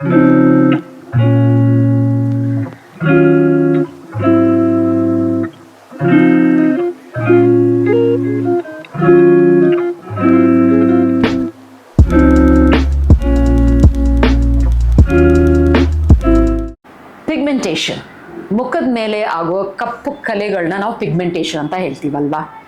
Pigmentation ಮುಖದ ಮೇಲೆ ಆಗುವ ಕಪ್ಪು ಕಲೆಗಳನ್ನ ನಾವು ಪಿಗ್ಮೆಂಟೇಷನ್ ಅಂತ ಹೇಳ್ತೀವಲ್ವಾ?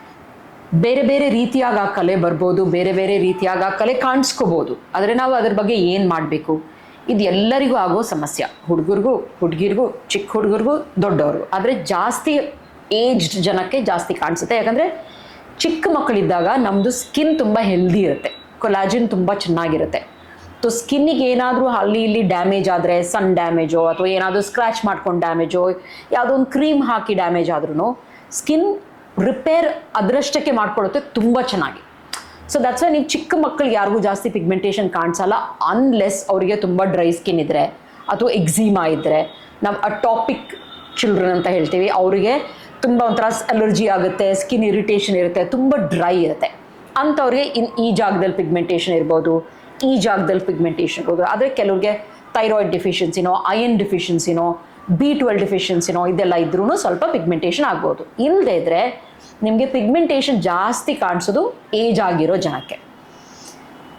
ಬೇರೆ ಬೇರೆ ರೀತಿಯಾಗಿ ಕಲೆ ಬರ್ಬೋದು, ಬೇರೆ ಬೇರೆ ರೀತಿಯಾಗಿ ಕಲೆ ಕಾಣಿಸ್ಕೋಬೋದು. ಆದರೆ ನಾವು ಅದ್ರ ಬಗ್ಗೆ ಏನು ಮಾಡಬೇಕು? ಇದು ಎಲ್ಲರಿಗೂ ಆಗೋ ಸಮಸ್ಯೆ. ಹುಡುಗರಿಗೂ, ಹುಡುಗಿರಿಗೂ, ಚಿಕ್ಕ ಹುಡುಗರಿಗೂ ದೊಡ್ಡವ್ರಿಗೂ ಆದರೆ ಜಾಸ್ತಿ ಏಜ್ಡ್ ಜನಕ್ಕೆ ಜಾಸ್ತಿ ಕಾಣಿಸುತ್ತೆ. ಯಾಕಂದರೆ ಚಿಕ್ಕ ಮಕ್ಕಳಿದ್ದಾಗ ನಮ್ಮದು ಸ್ಕಿನ್ ತುಂಬ ಹೆಲ್ದಿ ಇರುತ್ತೆ. ಕೊಲಾಜಿನ್ ತುಂಬ ಚೆನ್ನಾಗಿರುತ್ತೆ. ಸೊ ಸ್ಕಿನ್ನಿಗೆ ಏನಾದರೂ ಅಲ್ಲಿ ಇಲ್ಲಿ ಡ್ಯಾಮೇಜ್ ಆದರೆ ಸನ್ ಡ್ಯಾಮೇಜೋ ಅಥವಾ ಏನಾದರೂ ಸ್ಕ್ರ್ಯಾಚ್ ಮಾಡ್ಕೊಂಡು ಡ್ಯಾಮೇಜೋ ಯಾವುದೋ ಒಂದು ಕ್ರೀಮ್ ಹಾಕಿ ಡ್ಯಾಮೇಜ್ ಆದ್ರೂ ಸ್ಕಿನ್ ರಿಪೇರ್ ಅದರಷ್ಟಕ್ಕೆ ಮಾಡ್ಕೊಳ್ಳುತ್ತೆ ತುಂಬ ಚೆನ್ನಾಗಿ. ಸೊ ದಟ್ಸ್ ನೀವು ಚಿಕ್ಕ ಮಕ್ಕಳಿಗೆ ಯಾರಿಗೂ ಜಾಸ್ತಿ ಪಿಗ್ಮೆಂಟೇಷನ್ ಕಾಣಿಸಲ್ಲ ಅನ್ಲೆಸ್ ಅವರಿಗೆ ತುಂಬ ಡ್ರೈ ಸ್ಕಿನ್ ಇದ್ದರೆ ಅಥವಾ ಎಕ್ಸಿಮಾ ಇದ್ದರೆ ನಾವು ಅಟಾಪಿಕ್ ಚಿಲ್ಡ್ರನ್ ಅಂತ ಹೇಳ್ತೀವಿ, ಅವರಿಗೆ ತುಂಬ ಒಂಥರ ಅಲರ್ಜಿ ಆಗುತ್ತೆ ಸ್ಕಿನ್ ಇರಿಟೇಷನ್ ಇರುತ್ತೆ, ತುಂಬ ಡ್ರೈ ಇರುತ್ತೆ. ಅಂಥವ್ರಿಗೆ ಇನ್ ಈ ಜಾಗದಲ್ಲಿ ಪಿಗ್ಮೆಂಟೇಷನ್ ಇರ್ಬೋದು, ಈ ಜಾಗದಲ್ಲಿ ಪಿಗ್ಮೆಂಟೇಷನ್ ಇರ್ಬೋದು. ಆದರೆ ಕೆಲವ್ರಿಗೆ ಥೈರಾಯ್ಡ್ ಡಿಫಿಷಿಯನ್ಸಿನೋ ಅಯನ್ ಡಿಫಿಷಿಯನ್ಸಿನೋ ಬಿ ಟ್ವೆಲ್ ಡಿಫಿಷಿಯನ್ಸಿನೋ ಇದೆಲ್ಲ ಇದ್ರೂ ಸ್ವಲ್ಪ ಪಿಗ್ಮೆಂಟೇಷನ್ ಆಗ್ಬೋದು. ಇಲ್ಲದೇ ಇದ್ದರೆ ನಿಮಗೆ ಪಿಗ್ಮೆಂಟೇಷನ್ ಜಾಸ್ತಿ ಕಾಣಿಸೋದು ಏಜ್ ಆಗಿರೋ ಜನಕ್ಕೆ.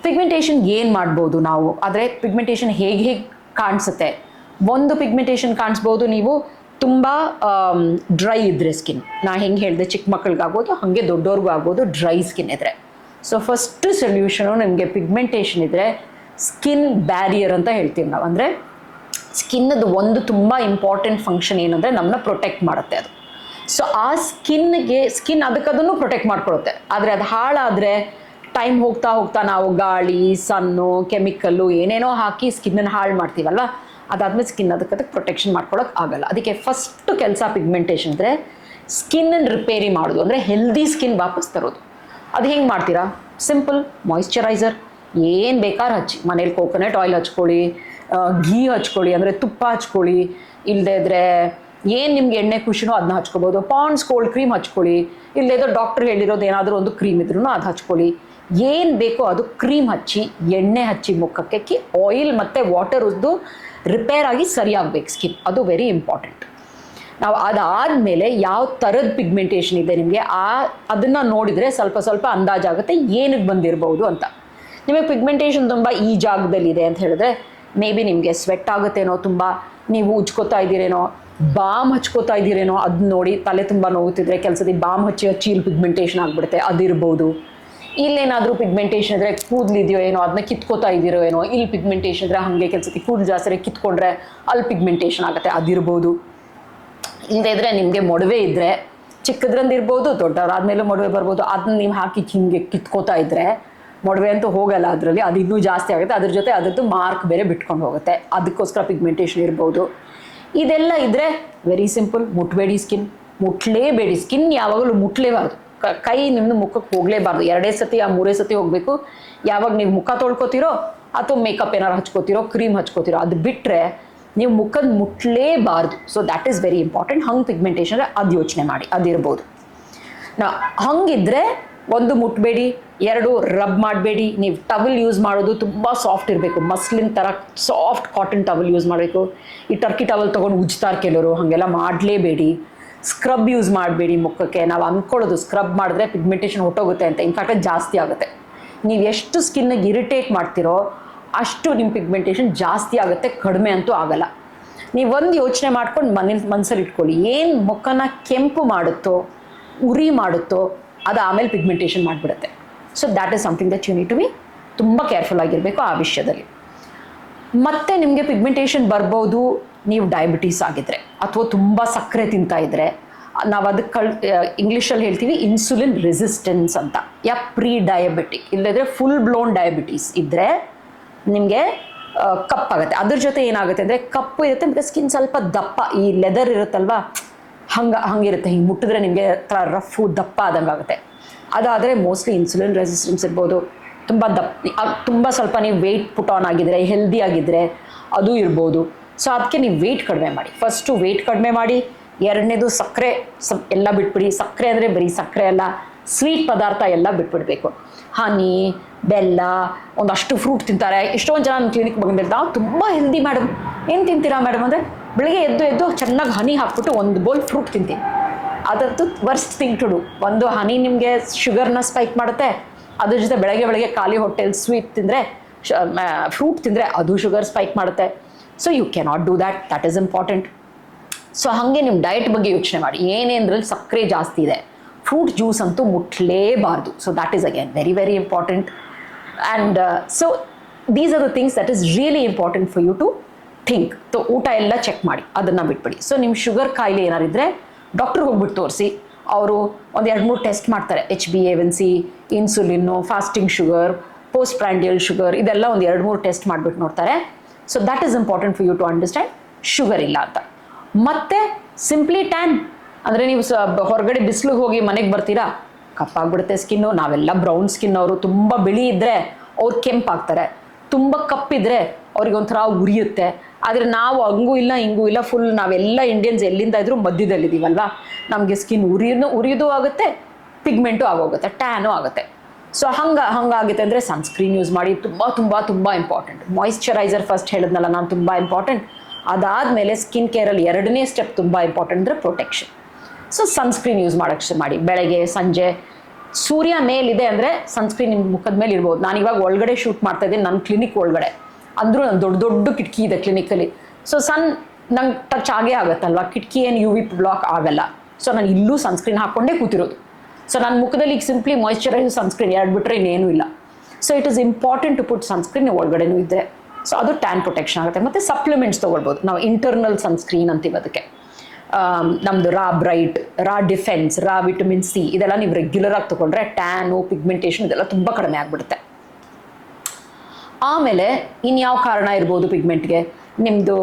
ಪಿಗ್ಮೆಂಟೇಷನ್ ಏನು ಮಾಡ್ಬೋದು ನಾವು? ಆದರೆ ಪಿಗ್ಮೆಂಟೇಷನ್ ಹೇಗೆ ಹೇಗೆ ಕಾಣಿಸುತ್ತೆ? ಒಂದು ಪಿಗ್ಮೆಂಟೇಷನ್ ಕಾಣಿಸ್ಬೋದು ನೀವು, ತುಂಬ ಡ್ರೈ ಇದ್ರೆ ಸ್ಕಿನ್ ನಾ ಹೆಂಗೆ ಹೇಳಿದೆ, ಚಿಕ್ಕ ಮಕ್ಕಳಿಗಾಗ್ಬೋದು ಹಾಗೆ ದೊಡ್ಡವ್ರಿಗೂ ಆಗ್ಬೋದು ಡ್ರೈ ಸ್ಕಿನ್ ಇದ್ದರೆ ಸೊ ಫಸ್ಟ್ ಸೊಲ್ಯೂಷನು ನಿಮಗೆ ಪಿಗ್ಮೆಂಟೇಷನ್ ಇದ್ದರೆ ಸ್ಕಿನ್ ಬ್ಯಾರಿಯರ್ ಅಂತ ಹೇಳ್ತೀವಿ ನಾವು. ಅಂದರೆ ಸ್ಕಿನ್ನದು ಒಂದು ತುಂಬ ಇಂಪಾರ್ಟೆಂಟ್ ಫಂಕ್ಷನ್ ಏನಂದರೆ ನಮ್ಮನ್ನ ಪ್ರೊಟೆಕ್ಟ್ ಮಾಡುತ್ತೆ ಅದು. ಸೊ ಆ ಸ್ಕಿನ್ಗೆ, ಸ್ಕಿನ್ ಅದಕ್ಕದನ್ನು ಪ್ರೊಟೆಕ್ಟ್ ಮಾಡ್ಕೊಳುತ್ತೆ. ಆದರೆ ಅದು ಹಾಳಾದರೆ ಟೈಮ್ ಹೋಗ್ತಾ ಹೋಗ್ತಾ ನಾವು ಗಾಳಿ ಸನ್ನು ಕೆಮಿಕಲ್ಲು ಏನೇನೋ ಹಾಕಿ ಸ್ಕಿನ್ನನ್ನು ಹಾಳು ಮಾಡ್ತೀವಲ್ಲ ಅದಾದ್ಮೇಲೆ ಸ್ಕಿನ್ ಅದಕ್ಕೆ ಪ್ರೊಟೆಕ್ಷನ್ ಮಾಡ್ಕೊಳಕ್ಕೆ ಆಗಲ್ಲ. ಅದಕ್ಕೆ ಫಸ್ಟ್ ಕೆಲಸ ಪಿಗ್ಮೆಂಟೇಷನ್ ಅಂದರೆ ಸ್ಕಿನ್ನನ್ನು ರಿಪೇರಿ ಮಾಡೋದು. ಅಂದರೆ ಹೆಲ್ದಿ ಸ್ಕಿನ್ ವಾಪಸ್ ತರೋದು. ಅದು ಹೆಂಗೆ ಮಾಡ್ತೀರಾ? ಸಿಂಪಲ್ ಮಾಯಿಶ್ಚರೈಸರ್ ಏನು ಬೇಕಾದ್ರೆ ಹಚ್ಚಿ. ಮನೇಲಿ ಕೋಕೋನಟ್ ಆಯಿಲ್ ಹಚ್ಕೊಳ್ಳಿ ಘೀ ಹಚ್ಕೊಳ್ಳಿ, ಅಂದರೆ ತುಪ್ಪ ಹಚ್ಕೊಳ್ಳಿ ಇಲ್ಲದೇ ಇದ್ರೆ ಏನು ನಿಮ್ಗೆ ಎಣ್ಣೆ ಖುಷಿನೂ ಅದನ್ನ ಹಚ್ಕೋಬೋದು. ಪಾಂಡ್ಸ್ ಕೋಲ್ಡ್ ಕ್ರೀಮ್ ಹಚ್ಕೊಳ್ಳಿ ಇಲ್ಲದೇ ಇದ್ರೆ ಡಾಕ್ಟರ್ ಹೇಳಿರೋದು ಏನಾದರೂ ಒಂದು ಕ್ರೀಮ್ ಇದ್ರೂ ಅದು ಹಚ್ಕೊಳ್ಳಿ. ಏನು ಬೇಕೋ ಅದು ಕ್ರೀಮ್ ಹಚ್ಚಿ, ಎಣ್ಣೆ ಹಚ್ಚಿ ಮುಖಕ್ಕೆ, ಕಿ ಆಯಿಲ್ ಮತ್ತು ವಾಟರ್ ಉದ್ದು ರಿಪೇರ್ ಆಗಿ ಸರಿಯಾಗಬೇಕು ಸ್ಕಿನ್ ಅದು ವೆರಿ ಇಂಪಾರ್ಟೆಂಟ್ ನಾವು ಅದಾದಮೇಲೆ ಯಾವ ಥರದ ಪಿಗ್ಮೆಂಟೇಷನ್ ಇದೆ ನಿಮಗೆ, ಆ ಅದನ್ನು ನೋಡಿದರೆ ಸ್ವಲ್ಪ ಸ್ವಲ್ಪ ಅಂದಾಜಾಗುತ್ತೆ ಏನಕ್ಕೆ ಬಂದಿರಬಹುದು ಅಂತ. ನಿಮಗೆ ಪಿಗ್ಮೆಂಟೇಷನ್ ತುಂಬ ಈ ಜಾಗದಲ್ಲಿದೆ ಅಂತ ಹೇಳಿದ್ರೆ ಮೇ ಬಿ ನಿಮಗೆ ಸ್ವೆಟ್ ಆಗುತ್ತೇನೋ, ತುಂಬ ನೀವು ಉಜ್ಕೋತಾ ಇದ್ದೀರೇನೋ, ಬಾಮ್ ಹಚ್ಕೋತಾ ಇದ್ದೀರೇನೋ, ಅದು ನೋಡಿ ತಲೆ ತುಂಬ ನೋವುತ್ತಿದ್ರೆ ಕೆಲಸದಿ ಬಾಮ್ ಹಚ್ಚಿ ಹಚ್ಚಿ ಇಲ್ಲಿ ಪಿಗ್ಮೆಂಟೇಷನ್ ಆಗಿಬಿಡುತ್ತೆ, ಅದಿರ್ಬೋದು. ಇಲ್ಲೇನಾದರೂ ಪಿಗ್ಮೆಂಟೇಷನ್ ಇದ್ರೆ ಕೂದಲಿದೆಯೋ ಏನೋ ಅದನ್ನ ಕಿತ್ಕೋತಾ ಇದ್ದೀರೋ ಏನೋ, ಇಲ್ಲಿ ಪಿಗ್ಮೆಂಟೇಷನ್ ಇದ್ರೆ ಹಾಗೆ ಕೆಲಸಕ್ಕೆ ಕೂದಲು ಜಾಸ್ತಿ ಕಿತ್ಕೊಂಡ್ರೆ ಅಲ್ಲಿ ಪಿಗ್ಮೆಂಟೇಷನ್ ಆಗುತ್ತೆ, ಅದಿರ್ಬೋದು. ಇಲ್ಲದೇ ಇದ್ರೆ ನಿಮಗೆ ಮೊಡವೆ ಇದ್ದರೆ ಚಿಕ್ಕದ್ರಿಂದ ಇರ್ಬೋದು ದೊಡ್ಡವರಾದ್ಮೇಲೆ ಮೊಡವೆ ಬರ್ಬೋದು ಅದನ್ನ ನೀವು ಹಾಕಿ ಹಿಂಗೆ ಕಿತ್ಕೋತಾ ಇದ್ದರೆ ಮೊಡವೆ ಅಂತೂ ಹೋಗಲ್ಲ ಅದರಲ್ಲಿ. ಅದು ಇನ್ನೂ ಜಾಸ್ತಿ ಆಗುತ್ತೆ. ಅದ್ರ ಜೊತೆ ಅದರದ್ದು ಮಾರ್ಕ್ ಬೇರೆ ಬಿಟ್ಕೊಂಡು ಹೋಗುತ್ತೆ. ಅದಕ್ಕೋಸ್ಕರ ಪಿಗ್ಮೆಂಟೇಷನ್ ಇರ್ಬೋದು. ಇದೆಲ್ಲ ಇದ್ದರೆ ವೆರಿ ಸಿಂಪಲ್ ಮುಟ್ಬೇಡಿ ಸ್ಕಿನ್ ಮುಟ್ಲೇಬೇಡಿ ಸ್ಕಿನ್ ಯಾವಾಗಲೂ ಮುಟ್ಲೇಬಾರ್ದು. ಕ- ನಿಮ್ಮದು ಮುಖಕ್ಕೆ ಹೋಗಲೇಬಾರ್ದು. ಎರಡೇ ಸತಿ ಆ ಮೂರೇ ಸತಿ ಹೋಗಬೇಕು. ಯಾವಾಗ ನೀವು ಮುಖ ತೊಳ್ಕೊತೀರೋ ಅಥವಾ ಮೇಕಪ್ ಏನಾರು ಹಚ್ಕೋತಿರೋ ಕ್ರೀಮ್ ಹಚ್ಕೋತಿರೋ, ಅದು ಬಿಟ್ಟರೆ ನೀವು ಮುಖದ ಮುಟ್ಲೇಬಾರ್ದು. So that is very important ಹಂಗೆ ಪಿಗ್ಮೆಂಟೇಷನ್ ಅದು ಯೋಚನೆ ಮಾಡಿ. ಅದಿರ್ಬೋದು. ನಾ, ಹಂಗಿದ್ರೆ ಒಂದು ಮುಟ್ಬೇಡಿ, ಎರಡು ರಬ್ ಮಾಡಬೇಡಿ. ನೀವು ಟವಲ್ ಯೂಸ್ ಮಾಡೋದು ತುಂಬ ಸಾಫ್ಟ್ ಇರಬೇಕು. ಮಸ್ಲಿನ್ ಥರ ಸಾಫ್ಟ್ ಕಾಟನ್ ಟವಲ್ ಯೂಸ್ ಮಾಡಬೇಕು. ಈ ಟರ್ಕಿ ಟವಲ್ ತೊಗೊಂಡು ಉಜ್ತಾರೆ ಕೆಲವರು, ಹಾಗೆಲ್ಲ ಮಾಡಲೇಬೇಡಿ. ಸ್ಕ್ರಬ್ ಯೂಸ್ ಮಾಡಬೇಡಿ ಮುಖಕ್ಕೆ. ನಾವು ಅಂದ್ಕೊಳ್ಳೋದು ಸ್ಕ್ರಬ್ ಮಾಡಿದ್ರೆ ಪಿಗ್ಮೆಂಟೇಷನ್ ಹೊಟ್ಟೋಗುತ್ತೆ ಅಂತ. ಇನ್ಫ್ಯಾಕ್ಟ್ ಜಾಸ್ತಿ ಆಗುತ್ತೆ. ನೀವು ಎಷ್ಟು ಸ್ಕಿನ್ನಿಗೆ ಇರಿಟೇಟ್ ಮಾಡ್ತಿರೋ ಅಷ್ಟು ನಿಮ್ಮ ಪಿಗ್ಮೆಂಟೇಷನ್ ಜಾಸ್ತಿ ಆಗುತ್ತೆ. ಕಡಿಮೆ ಅಂತೂ ಆಗಲ್ಲ. ಒಂದು ಯೋಚನೆ ಮಾಡ್ಕೊಂಡು ಮನೇಲಿ ಮನಸ್ಸಲ್ಲಿ ಇಟ್ಕೊಳ್ಳಿ. ಏನು ಮುಖನ ಕೆಂಪು ಮಾಡುತ್ತೋ, ಉರಿ ಮಾಡುತ್ತೋ ಅದು ಆಮೇಲೆ pigmentation ಮಾಡಿಬಿಡುತ್ತೆ. So that is something that you need to be ತುಂಬ ಕೇರ್ಫುಲ್ ಆಗಿರಬೇಕು ಆ ವಿಷಯದಲ್ಲಿ. ಮತ್ತೆ ನಿಮಗೆ ಪಿಗ್ಮೆಂಟೇಷನ್ ಬರ್ಬೋದು, ನೀವು ಡಯಾಬಿಟೀಸ್ ಆಗಿದ್ರೆ, ಅಥವಾ ತುಂಬ ಸಕ್ಕರೆ ತಿಂತಾ ಇದ್ರೆ, ನಾವು ಅದಕ್ಕೆ ಕಳ್ ಇಂಗ್ಲೀಷಲ್ಲಿ ಹೇಳ್ತೀವಿ ಇನ್ಸುಲಿನ್ ರೆಸಿಸ್ಟೆನ್ಸ್ ಅಂತ. ಯಾ ಪ್ರೀ ಡಯಾಬಿಟಿಕ್ ಇಲ್ಲದ್ರೆ ಫುಲ್ ಬ್ಲೋನ್ ಡಯಾಬಿಟೀಸ್ ಇದ್ದರೆ ನಿಮಗೆ ಕಪ್ಪಾಗುತ್ತೆ. ಅದ್ರ ಜೊತೆ ಏನಾಗುತ್ತೆ ಅಂದರೆ ಕಪ್ಪು ಇರುತ್ತೆ ಮತ್ತು ಸ್ಕಿನ್ ಸ್ವಲ್ಪ ದಪ್ಪ, ಈ ಲೆದರ್ ಇರುತ್ತಲ್ವಾ ಹಂಗೆ ಹಂಗಿರುತ್ತೆ ಹಿಂಗೆ ಮುಟ್ಟಿದ್ರೆ ನಿಮಗೆ ರಫ್ ದಪ್ಪ ಆದಂಗೆ ಆಗುತ್ತೆ. ಅದಾದರೆ ಮೋಸ್ಟ್ಲಿ ಇನ್ಸುಲಿನ್ ರೆಸಿಸ್ಟೆನ್ಸ್ ಇರ್ಬೋದು. ತುಂಬ ದಪ್ಪ ತುಂಬ ಸ್ವಲ್ಪ ನೀವು ವೆಯ್ಟ್ ಪುಟ್ ಆನ್ ಆಗಿದ್ರೆ ಹೆಲ್ದಿ ಆಗಿದ್ದರೆ ಅದು ಇರ್ಬೋದು. ಸೊ ಅದಕ್ಕೆ ನೀವು ವೆಯ್ಟ್ ಕಡಿಮೆ ಮಾಡಿ. ಫಸ್ಟು ವೆಯ್ಟ್ ಕಡಿಮೆ ಮಾಡಿ, ಎರಡನೇದು ಸಕ್ಕರೆ ಸ ಎಲ್ಲ ಬಿಟ್ಬಿಡಿ. ಸಕ್ಕರೆ ಅಂದರೆ ಬರೀ ಸಕ್ಕರೆ ಅಲ್ಲ ಸ್ವೀಟ್ ಪದಾರ್ಥ ಎಲ್ಲ ಬಿಟ್ಬಿಡ್ಬೇಕು. ಹನಿ ಬೆಲ್ಲ, ಒಂದಷ್ಟು ಫ್ರೂಟ್ ತಿಂತಾರೆ. ಎಷ್ಟೊಂದು ಜನ ಕ್ಲಿನಿಕ್ ಬಂದಿರ್ತಾರೆ ನಾವು ತುಂಬ ಹೆಲ್ದಿ ಮೇಡಮ್ ಏನು ತಿಂತೀರಾ ಮೇಡಮ್ ಅಂದರೆ ಬೆಳಿಗ್ಗೆ ಎದ್ದು ಎದ್ದು ಚೆನ್ನಾಗಿ ಹನಿ ಹಾಕ್ಬಿಟ್ಟು ಒಂದು ಬೋಲ್ ಫ್ರೂಟ್ ತಿಂತೀನಿ. ಅದಂತೂ ವರ್ಸ್ಟ್ ಥಿಂಗ್ ಟು ಡು ಒಂದು ಹನಿ ನಿಮಗೆ ಶುಗರ್ನ ಸ್ಪೈಕ್ ಮಾಡುತ್ತೆ. ಅದ್ರ ಜೊತೆ ಬೆಳಗ್ಗೆ ಬೆಳಗ್ಗೆ ಖಾಲಿ ಹೊಟ್ಟೆಲಿ ಸ್ವೀಟ್ ತಿಂದರೆ ಫ್ರೂಟ್ ತಿಂದರೆ ಅದು ಶುಗರ್ ಸ್ಪೈಕ್ ಮಾಡುತ್ತೆ. So you cannot do that that is important so ಹಾಗೆ ನಿಮ್ಮ ಡಯಟ್ ಬಗ್ಗೆ ಯೋಚನೆ ಮಾಡಿ. ಏನೇಂದ್ರಲ್ಲಿ ಸಕ್ಕರೆ ಜಾಸ್ತಿ ಇದೆ. ಫ್ರೂಟ್ ಜ್ಯೂಸ್ ಅಂತೂ ಮುಟ್ಲೇಬಾರ್ದು. So that is again very very important and so these are the things that is really important for you to think so ಊಟ ಎಲ್ಲ ಚೆಕ್ ಮಾಡಿ. ಅದನ್ನು ಬಿಟ್ಬಿಡಿ. ಸೊ ನಿಮ್ಮ ಶುಗರ್ ಕಾಯಿಲೆ ಏನಾರಿದ್ರೆ ಡಾಕ್ಟ್ರಿಗೆ ಹೋಗ್ಬಿಟ್ಟು ತೋರಿಸಿ. ಅವರು ಒಂದು ಎರಡು ಮೂರು ಟೆಸ್ಟ್ ಮಾಡ್ತಾರೆ. H B A C insulin fasting sugar post prandial sugar ಇದೆಲ್ಲ ಒಂದು ಎರಡು ಮೂರು ಟೆಸ್ಟ್ ಮಾಡಿಬಿಟ್ಟು ನೋಡ್ತಾರೆ. So that is important for you to understand sugar ಇಲ್ಲ ಅಂತ. ಮತ್ತೆ ಸಿಂಪ್ಲಿ ಟ್ಯಾನ್ ಅಂದರೆ ನೀವು ಹೊರಗಡೆ ಬಿಸಿಲಿಗೆ ಹೋಗಿ ಮನೆಗೆ ಬರ್ತೀರಾ? ಕಪ್ಪಾಗ್ಬಿಡುತ್ತೆ ಸ್ಕಿನ್ನು ನಾವೆಲ್ಲ ಬ್ರೌನ್ ಸ್ಕಿನ್ ಅವರು. ತುಂಬ ಬಿಳಿ ಇದ್ದರೆ ಅವ್ರು ಕೆಂಪಾಗ್ತಾರೆ. ತುಂಬ ಕಪ್ಪಿದ್ರೆ ಅವ್ರಿಗೆ ಒಂಥರ ಉರಿಯುತ್ತೆ. ಆದರೆ ನಾವು ಹಂಗೂ ಇಲ್ಲ, ಹಿಂಗೂ ಇಲ್ಲ ಫುಲ್ ನಾವೆಲ್ಲ ಇಂಡಿಯನ್ಸ್ ಎಲ್ಲಿಂದ ಇದ್ರೂ ಮಧ್ಯದಲ್ಲಿದ್ದೀವಲ್ವಾ? ನಮಗೆ ಸ್ಕಿನ್ ಉರಿಯೂ ಉರಿಯೋದು ಆಗುತ್ತೆ ಪಿಗ್ಮೆಂಟು ಆಗೋಗುತ್ತೆ ಟ್ಯಾನು ಆಗುತ್ತೆ. ಸೊ ಹಂಗೆ, ಹಂಗಾಗುತ್ತೆ ಅಂದರೆ ಸನ್ಸ್ಕ್ರೀನ್ ಯೂಸ್ ಮಾಡಿ ತುಂಬ ತುಂಬ ತುಂಬ ಇಂಪಾರ್ಟೆಂಟ್ ಮಾಯಿಶ್ಚರೈಸರ್ ಫಸ್ಟ್ ಹೇಳಿದ್ನಲ್ಲ, ನಾನು ತುಂಬ ಇಂಪಾರ್ಟೆಂಟ್ ಅದಾದಮೇಲೆ ಸ್ಕಿನ್ ಕೇರಲ್ಲಿ ಎರಡನೇ ಸ್ಟೆಪ್ ತುಂಬ ಇಂಪಾರ್ಟೆಂಟ್ ಅಂದರೆ ಪ್ರೊಟೆಕ್ಷನ್ ಸೊ ಸನ್ಸ್ಕ್ರೀನ್ ಯೂಸ್ ಮಾಡೋಕ್ಕೆ ಮಾಡಿ. ಬೆಳಗ್ಗೆ, ಸಂಜೆ, ಸೂರ್ಯ ಮೇಲಿದೆ ಅಂದರೆ ಸನ್ಸ್ಕ್ರೀನ್ ನಿಮ್ಮ ಮುಖದ ಮೇಲೆ ಇರ್ಬೋದು. ನಾನು ಇವಾಗ ಒಳಗಡೆ ಶೂಟ್ ಮಾಡ್ತಾ ಇದ್ದೀನಿ ನನ್ನ ಕ್ಲಿನಿಕ್ ಒಳಗಡೆ. ಅಂದರೂ ನಾನು ದೊಡ್ಡ ದೊಡ್ಡ ಕಿಟಕಿ ಇದೆ ಕ್ಲಿನಿಕಲ್ಲಿ ಸೊ ಸನ್ ನಂಗೆ ಟಚ್ ಆಗೇ ಆಗುತ್ತಲ್ವ? ಕಿಟಕಿ ಏನು ಯು ವಿ ಬ್ಲಾಕ್ ಆಗಲ್ಲ. ಸೊ ನಾನು ಇಲ್ಲೂ ಸನ್ಸ್ಕ್ರೀನ್ ಹಾಕ್ಕೊಂಡೇ ಕೂತಿರೋದು. ಸೊ ನನ್ನ ಮುಖದಲ್ಲಿ ಈಗ ಸಿಂಪ್ಲಿ ಮಾಯಿಶ್ಚರೈಸ್ ಸನ್ಸ್ಕ್ರೀನ್ ಎರಡು ಬಿಟ್ಟರೆ ಇನ್ನೇನೂ ಇಲ್ಲ. So it is important to put sunscreen ಒಳಗಡೆನೂ ಇದ್ದರೆ ಸೊ ಅದು ಟ್ಯಾನ್ ಪ್ರೊಟೆಕ್ಷನ್ ಆಗುತ್ತೆ. ಮತ್ತು ಸಪ್ಲಿಮೆಂಟ್ಸ್ ತೊಗೊಳ್ಬೋದು. ನಾವು ಇಂಟರ್ನಲ್ ಸನ್ಸ್ಕ್ರೀನ್ ಅಂತೀವಿ ಅದಕ್ಕೆ. ನಮ್ಮದು raw bright raw defence raw vitamin C ಇದೆಲ್ಲ ನೀವು ರೆಗ್ಯುಲರ್ ಆಗಿ ತೊಗೊಂಡ್ರೆ ಟ್ಯಾನು ಪಿಗ್ಮೆಂಟೇಷನ್ ಇದೆಲ್ಲ ತುಂಬ ಕಡಿಮೆ ಆಗಿಬಿಡುತ್ತೆ. ಆಮೇಲೆ ಇನ್ಯಾವ ಕಾರಣ ಇರ್ಬೋದು ಪಿಗ್ಮೆಂಟ್ಗೆ ನಿಮ್ಮದು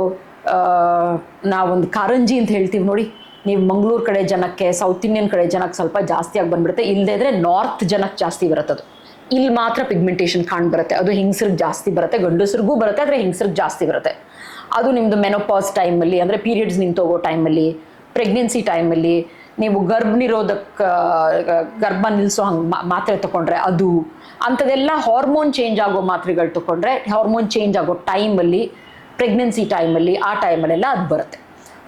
ನಾವೊಂದು ಕಾರಂಜಿ ಅಂತ ಹೇಳ್ತೀವಿ ನೋಡಿ. ನೀವು ಮಂಗಳೂರು ಕಡೆ ಜನಕ್ಕೆ ಸೌತ್ ಇಂಡಿಯನ್ ಕಡೆ ಜನಕ್ಕೆ ಸ್ವಲ್ಪ ಜಾಸ್ತಿಯಾಗಿ ಬಂದ್ಬಿಡುತ್ತೆ. ಇಲ್ಲದೇ ಇದ್ರೆ ನಾರ್ತ್ ಜನಕ್ಕೆ ಜಾಸ್ತಿ ಬರುತ್ತೆ ಅದು. ಇಲ್ಲಿ ಮಾತ್ರ ಪಿಗ್ಮೆಂಟೇಷನ್ ಕಾಣ್ ಬರುತ್ತೆ. ಅದು ಹಿಂಗ್ಸ್ರಿಗೆ ಜಾಸ್ತಿ ಬರುತ್ತೆ, ಗಂಡಸ್ರಿಗೂ ಬರುತ್ತೆ, ಆದರೆ ಹಿಂಗ್ಸ್ರಿಗೆ ಜಾಸ್ತಿ ಬರುತ್ತೆ. ಅದು ನಿಮ್ಮದು ಮೆನೋಪಾಸ್ ಟೈಮಲ್ಲಿ ಅಂದರೆ ಪೀರಿಯಡ್ಸ್ ನಿಂತು ಹೋಗೋ ಟೈಮಲ್ಲಿ ಪ್ರೆಗ್ನೆನ್ಸಿ ಟೈಮಲ್ಲಿ ನೀವು ಗರ್ಭ ನಿರೋಧಕ, ಗರ್ಭ ನಿಲ್ಲಿಸೋ ಹಂಗೆ ಮಾತ್ರೆ ತಗೊಂಡ್ರೆ ಅದು ಅಂಥದ್ದೆಲ್ಲ ಹಾರ್ಮೋನ್ ಚೇಂಜ್ ಆಗೋ ಮಾತ್ರೆಗಳು ತಗೊಂಡ್ರೆ ಹಾರ್ಮೋನ್ ಚೇಂಜ್ ಆಗೋ ಟೈಮಲ್ಲಿ ಪ್ರೆಗ್ನೆನ್ಸಿ ಟೈಮಲ್ಲಿ ಆ ಟೈಮಲ್ಲೆಲ್ಲ ಅದು ಬರುತ್ತೆ.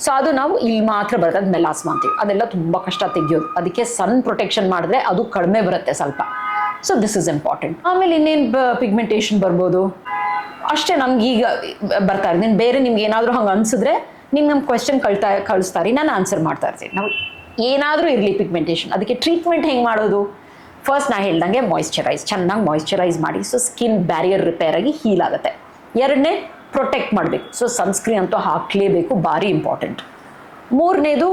ಸೊ ಅದು ನಾವು ಇಲ್ಲಿ ಮಾತ್ರ ಬರುತ್ತೆ. ಅದು ಮೆಲಾಸ್ಮಾ ಅಂತೀವಿ ಅದೆಲ್ಲ ತುಂಬ ಕಷ್ಟ ತೆಗಿಯೋದು. ಅದಕ್ಕೆ ಸನ್ ಪ್ರೊಟೆಕ್ಷನ್ ಮಾಡಿದ್ರೆ ಅದು ಕಡಿಮೆ ಬರುತ್ತೆ ಸ್ವಲ್ಪ. ಸೊ ದಿಸ್ ಇಸ್ ಇಂಪಾರ್ಟೆಂಟ್ ಆಮೇಲೆ ಇನ್ನೇನು ಪಿಗ್ಮೆಂಟೇಷನ್ ಬರ್ಬೋದು? ಅಷ್ಟೇ ನಮ್ಗೆ ಈಗ ಬರ್ತಾ ನೀನು ಬೇರೆ ನಿಮ್ಗೆ ಏನಾದರೂ ಹಂಗೆ ಅನ್ಸಿದ್ರೆ ನಿಮ್ಗೆ ನಮ್ಮ ಕ್ವೆಶನ್ ಕಳ್ತಾ ಕಳಿಸ್ತಾರೆ ನಾನು ಆನ್ಸರ್ ಮಾಡ್ತಾ ಇರ್ತೀನಿ. ನಾವು ಏನಾದರೂ ಇರಲಿ ಪಿಗ್ಮೆಂಟೇಷನ್ ಅದಕ್ಕೆ ಟ್ರೀಟ್ಮೆಂಟ್ ಹೆಂಗೆ ಮಾಡೋದು? ಫಸ್ಟ್ ನಾ ಹೇಳ್ದಂಗೆ ಮಾಯಿಶ್ಚರೈಸ್ ಚೆನ್ನಾಗಿ ಮಾಯಿಶ್ಚರೈಸ್ ಮಾಡಿ ಸೊ ಸ್ಕಿನ್ ಬ್ಯಾರಿಯರ್ ರಿಪೇರ್ ಆಗಿ ಹೀಲ್ ಆಗುತ್ತೆ. ಎರಡನೇ ಪ್ರೊಟೆಕ್ಟ್ ಮಾಡಬೇಕು. ಸೊ ಸನ್ಸ್ಕ್ರೀನ್ ಅಂತೂ ಹಾಕಲೇಬೇಕು, ಭಾರಿ ಇಂಪಾರ್ಟೆಂಟ್ ಮೂರನೇದು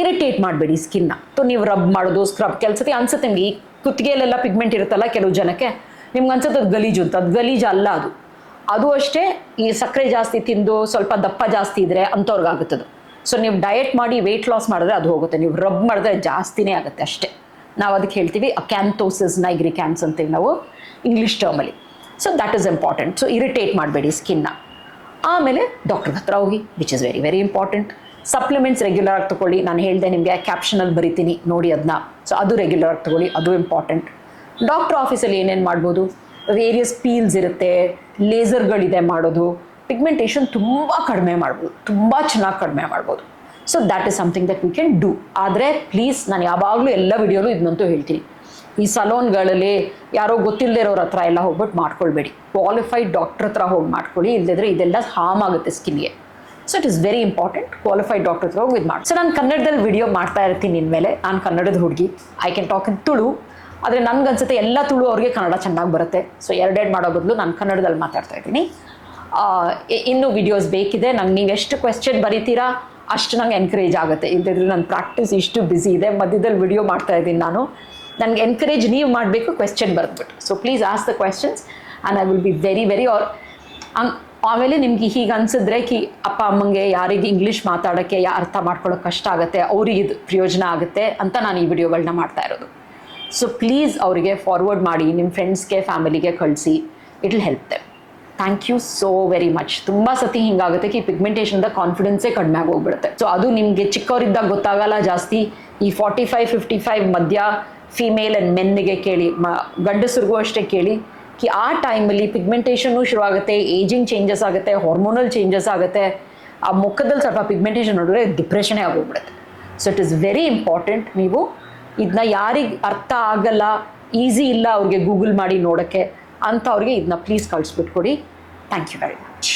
ಇರಿಟೇಟ್ ಮಾಡಬೇಡಿ ಸ್ಕಿನ್ನ ಸೊ ನೀವು ರಬ್ ಮಾಡೋದು ಸ್ಕ್ರಬ್ ಕೆಲಸಕ್ಕೆ ಅನ್ಸುತ್ತೆ ನಿಮಗೆ, ಈ ಕುತ್ತಿಗೆಯಲ್ಲೆಲ್ಲ ಪಿಗ್ಮೆಂಟ್ ಇರುತ್ತಲ್ಲ ಕೆಲವು ಜನಕ್ಕೆ, ನಿಮ್ಗೆ ಅನ್ಸುತ್ತೆ ಅದು ಗಲೀಜು ಅಂತ. ಅದು ಗಲೀಜು ಅಲ್ಲ ಅದು. ಅದು ಅಷ್ಟೇ, ಈ ಸಕ್ಕರೆ ಜಾಸ್ತಿ ತಿಂದು, ಸ್ವಲ್ಪ ದಪ್ಪ ಜಾಸ್ತಿ ಇದ್ರೆ ಅಂಥವ್ರಿಗಾಗುತ್ತದು. ಸೊ ನೀವು ಡಯಟ್ ಮಾಡಿ ವೆಯ್ಟ್ ಲಾಸ್ ಮಾಡಿದ್ರೆ ಅದು ಹೋಗುತ್ತೆ. ನೀವು ರಬ್ ಮಾಡಿದ್ರೆ ಜಾಸ್ತಿನೇ ಆಗುತ್ತೆ ಅಷ್ಟೇ. ನಾವು ಅದಕ್ಕೆ ಹೇಳ್ತೀವಿ ಅಕ್ಯಾಂಥೋಸಿಸ್ ನೈಗ್ರಿಕ್ಯಾನ್ಸ್ ಅಂತೀವಿ ನಾವು English ಟರ್ಮಲ್ಲಿ so that is important so irritate ಮಾಡಬೇಡಿ ಸ್ಕಿನ್ನ ಆಮೇಲೆ ಡಾಕ್ಟರ್ ಹತ್ರ ಹೋಗಿ which is very very important supplements regular ಆಗಿ ತಗೊಳ್ಳಿ ನಾನು ಹೇಳಿದೆ ನಿಮಗೆ ಕ್ಯಾಪ್ಷನಲ್ಲಿ ಬರಿತೀನಿ. ನೋಡಿ ಅದನ್ನ ಸೊ ಅದು ರೆಗ್ಯುಲರ್ ಆಗಿ ತೊಗೊಳ್ಳಿ. ಅದು ಇಂಪಾರ್ಟೆಂಟ್ ಡಾಕ್ಟರ್ ಆಫೀಸಲ್ಲಿ ಏನೇನು ಮಾಡ್ಬೋದು? ವೇರಿಯಸ್ ಪೀಲ್ಸ್ ಇರುತ್ತೆ ಲೇಸರ್ಗಳಿದೆ ಮಾಡೋದು ಪಿಗ್ಮೆಂಟೇಷನ್ ತುಂಬ ಕಡಿಮೆ ಮಾಡ್ಬೋದು. ತುಂಬ ಚೆನ್ನಾಗಿ ಕಡಿಮೆ ಮಾಡ್ಬೋದು. So that is something that we can do ಆದರೆ ಪ್ಲೀಸ್ ನಾನು ಯಾವಾಗಲೂ ಎಲ್ಲ ವಿಡಿಯೋಲು ಇದನ್ನಂತೂ ಹೇಳ್ತೀನಿ. ಈ ಸಲೋನ್ಗಳಲ್ಲಿ ಯಾರೋ ಗೊತ್ತಿಲ್ಲದೆ ಇರೋರ ಹತ್ರ ಎಲ್ಲ ಹೋಗ್ಬಿಟ್ಟು ಮಾಡ್ಕೊಳ್ಬೇಡಿ. ಕ್ವಾಲಿಫೈಡ್ ಡಾಕ್ಟರ್ ಹತ್ರ ಹೋಗಿ ಮಾಡ್ಕೊಳ್ಳಿ. ಇಲ್ಲದಿದ್ರೆ ಇದೆಲ್ಲ ಹಾರ್ಮ್ ಆಗುತ್ತೆ ಸ್ಕಿನ್ಗೆ so it is very important qualified doctor ಹತ್ರ ಹೋಗಿ ಇದು ಮಾಡಿ. ಸೊ ನಾನು ಕನ್ನಡದಲ್ಲಿ ವಿಡಿಯೋ ಮಾಡ್ತಾ ಇರ್ತೀನಿ ಇನ್ಮೇಲೆ ನಾನು ಕನ್ನಡದ ಹುಡುಗಿ. I can talk in Tulu. ಆದರೆ ನನ್ಗನ್ಸುತ್ತೆ ಎಲ್ಲ ತುಳು ಅವ್ರಿಗೆ ಕನ್ನಡ ಚೆನ್ನಾಗಿ ಬರುತ್ತೆ. ಸೊ ಎರಡೆರಡು ಮಾಡೋ ಬದಲು ನಾನು ಕನ್ನಡದಲ್ಲಿ ಮಾತಾಡ್ತಾ ಇದ್ದೀನಿ. ಇನ್ನೂ ವಿಡಿಯೋಸ್ ಬೇಕಿದೆ. ನಂಗೆ ನೀವು ಎಷ್ಟು ಕ್ವೆಶ್ಚನ್ ಬರೀತೀರಾ? ಅಷ್ಟು ನಂಗೆ ಎನ್ಕರೇಜ್ ಆಗುತ್ತೆ. ಇಲ್ಲದಿದ್ರೆ ನನ್ನ ಪ್ರಾಕ್ಟೀಸ್ ಇಷ್ಟು ಬ್ಯುಸಿ ಇದೆ. ಮಧ್ಯದಲ್ಲಿ ವಿಡಿಯೋ ಮಾಡ್ತಾ ಇದ್ದೀನಿ ನಾನು. ನನಗೆ ಎನ್ಕರೇಜ್ ನೀವು ಮಾಡಬೇಕು question ಬರೆದ್ಬಿಟ್ಟು. So please ask the questions and I will be very very are ಆಮೇಲೆ ನಿಮ್ಗೆ ಹೀಗೆ ಅನ್ಸಿದ್ರೆ ಕಿ ಅಪ್ಪ, ಅಮ್ಮಂಗೆ ಯಾರಿಗೆ ಇಂಗ್ಲೀಷ್ ಮಾತಾಡೋಕ್ಕೆ ಯಾ ಅರ್ಥ ಮಾಡ್ಕೊಳ್ಳೋಕೆ ಕಷ್ಟ ಆಗುತ್ತೆ. ಅವ್ರಿಗೆ ಇದು ಪ್ರಯೋಜನ ಆಗುತ್ತೆ ಅಂತ ನಾನು ಈ ವಿಡಿಯೋಗಳನ್ನ ಮಾಡ್ತಾ ಇರೋದು. ಸೊ ಪ್ಲೀಸ್ ಅವರಿಗೆ ಫಾರ್ವರ್ಡ್ ಮಾಡಿ ನಿಮ್ಮ ಫ್ರೆಂಡ್ಸ್ಗೆ ಫ್ಯಾಮಿಲಿಗೆ ಕಳಿಸಿ. It will help them thank you so very much ತುಂಬ ಸತಿ ಹಿಂಗಾಗುತ್ತೆ ಕಿ ಪಿಗ್ಮೆಂಟೇಷನ್ದ ಕಾನ್ಫಿಡೆನ್ಸೇ ಕಡಿಮೆ ಆಗೋಗ್ಬಿಡುತ್ತೆ. ಸೊ ಅದು ನಿಮಗೆ ಚಿಕ್ಕವರಿದ್ದಾಗ ಗೊತ್ತಾಗಲ್ಲ, ಜಾಸ್ತಿ ಈ ಫಾರ್ಟಿ ಫೈವ್ ಫಿಫ್ಟಿ ಫೈವ್ ಮಧ್ಯ ಫಿಮೇಲ್ ಆ್ಯಂಡ್ ಮೆನ್ನಿಗೆ ಕೇಳಿ, ಮ ಗಂಡಸರಿಗೂ ಅಷ್ಟೇ ಕೇಳಿ, ಕಿ ಆ ಟೈಮಲ್ಲಿ ಪಿಗ್ಮೆಂಟೇಷನ್ನು ಶುರುವಾಗುತ್ತೆ ಏಜಿಂಗ್ ಚೇಂಜಸ್ ಆಗುತ್ತೆ ಹಾರ್ಮೋನಲ್ ಚೇಂಜಸ್ ಆಗುತ್ತೆ, ಆ ಮುಖದಲ್ಲಿ ಸ್ವಲ್ಪ ಪಿಗ್ಮೆಂಟೇಷನ್ ನೋಡಿದ್ರೆ ಡಿಪ್ರೆಷನೇ ಆಗೋಗ್ಬಿಡುತ್ತೆ. So it is very important ನೀವು ಇದನ್ನ ಯಾರಿಗೆ ಅರ್ಥ ಆಗಲ್ಲ ಈಸಿ ಇಲ್ಲ ಅವ್ರಿಗೆ ಗೂಗಲ್ ಮಾಡಿ ನೋಡೋಕ್ಕೆ ಅಂಥವ್ರಿಗೆ ಇದನ್ನ please ಕಳಿಸ್ಬಿಟ್ಕೊಡಿ. Thank you very much